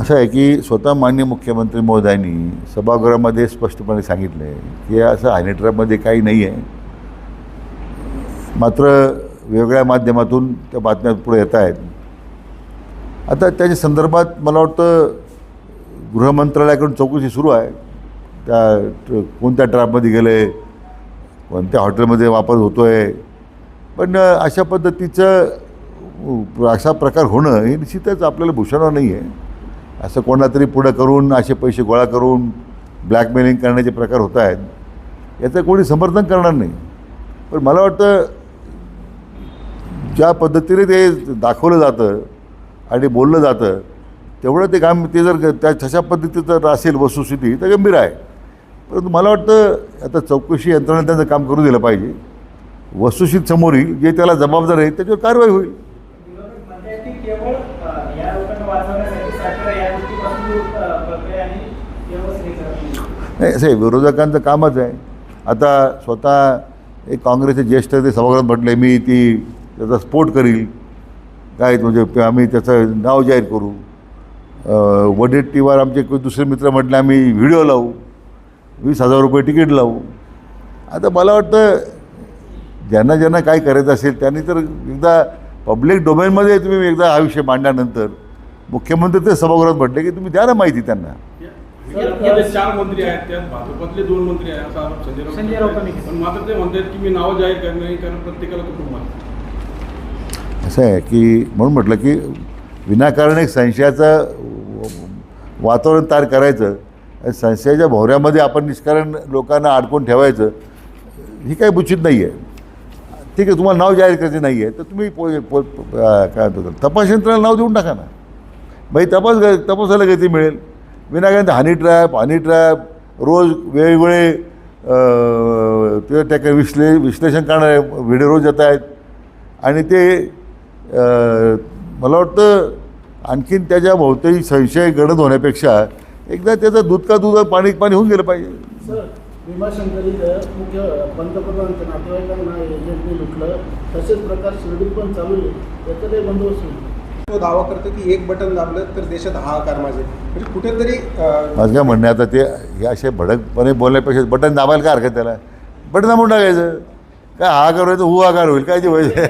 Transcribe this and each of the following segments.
असं आहे की स्वतः मान्य मुख्यमंत्री महोदयांनी सभागृहामध्ये स्पष्टपणे सांगितलं आहे की असं हायनेट्रामध्ये काही नाही आहे मात्र वेगळ्या माध्यमातून त्या बातम्या पुढे येत आहेत. आता त्याच्या संदर्भात मला वाटतं गृहमंत्रालयाकडून चौकशी सुरू आहे. त्या कोणत्या ट्रॅपमध्ये गेले कोणत्या हॉटेलमध्ये वापर होतो आहे पण अशा पद्धतीचं असा प्रकार होणं हे निश्चितच आपल्याला भूषणावर नाही आहे असं कोणातरी पुढं करून असे पैसे गोळा करून ब्लॅकमेलिंग करण्याचे प्रकार होत आहेत याचं कोणी समर्थन करणार नाही. पण मला वाटतं ज्या पद्धतीने ते दाखवलं जातं आणि बोललं जातं तेवढं ते काम ते जर त्या तशा पद्धतीचं जर असेल वस्तुस्थिती तर गंभीर आहे. परंतु मला वाटतं आता चौकशी यंत्रणा त्यांचं काम करू दिलं पाहिजे. वस्तुस्थिती समोर येईल जे त्याला जबाबदार आहे त्याच्यावर कारवाई होईल. केवळ या लोकांना वाचवण्यासाठी सरकार या गोष्टीपासून दूर अ, आणि नाही. नाही विरोधकांचं कामच आहे. आता स्वतः एक काँग्रेसचे ज्येष्ठ ते सभागृहात म्हटले मी ती त्याचा स्फोट करील. काय म्हणजे आम्ही त्याचं नाव जाहीर करू. अं, वडेट्टीवर आमचे कोणी दुसरे मित्र म्हटले आम्ही व्हिडिओ लावू. वीस हजार रुपये तिकीट लावू. आता मला वाटतं ज्यांना ज्यांना काय करायचं असेल त्यांनी तर एकदा पब्लिक डोमेनमध्ये तुम्ही एकदा हा विषय मांडल्यानंतर मुख्यमंत्री ते सभागृहात म्हटले की तुम्ही द्या ना माहिती त्यांना चार मंत्री आहेत त्यात भाजपातले दोन मंत्री आहेत असा आरोप संजय. राऊतांनी. पण मात्र ते म्हणतात की मी नाव जाहीर करणार नाही कारण प्रत्येकाला कुटुंब आहे असं आहे की म्हणून म्हटलं की विनाकारण एक संशयाचं वातावरण तयार करायचं आणि संशयाच्या भोवऱ्यामध्ये आपण निष्कारण लोकांना अडकून ठेवायचं ही काही उचित नाही आहे ठीक आहे तुम्हाला नाव जाहीर करायचं नाही आहे तर तुम्ही पो पो काय म्हणतो त्याला, तपास यंत्राला नाव देऊन टाका ना. बाई तपास तपासायला काही ते मिळेल. विनाकारण हनी ट्रॅप हनी ट्रॅप रोज वेगवेगळे ते त्या विश्ले विश्लेषण करणारे व्हिडिओ रोज येत आहेत. आणि ते मला वाटतं आणखीन त्याच्या भोवताही संशय गणत होण्यापेक्षा एकदा त्याचं दूध का दूध पाणी पाणी होऊन गेलं पाहिजे. सर भीमाशंकर इथं मुख्य पंतप्रधानांच्या नातेवाईकांना एजंटने लुटलं. तसेच प्रकार शिर्डीत पण चालू आहे त्याचा काही बंदोबस्त तो दावा करतो की एक बटन दाबलं तर देशात हाहाकार माजेल म्हणजे कुठेतरी माझं काय म्हणणं आता ते हे असे भडकपणे बोलण्यापेक्षा बटन दाबायला काय हरकत त्याला? बटन दाबून टाकायचं. काय हा करायचं हु आकार होईल काय ते व्हायचं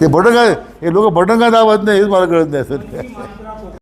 ते बटन काय हे लोक बटन काय दाबत नाही हेच मला कळत नाही असं.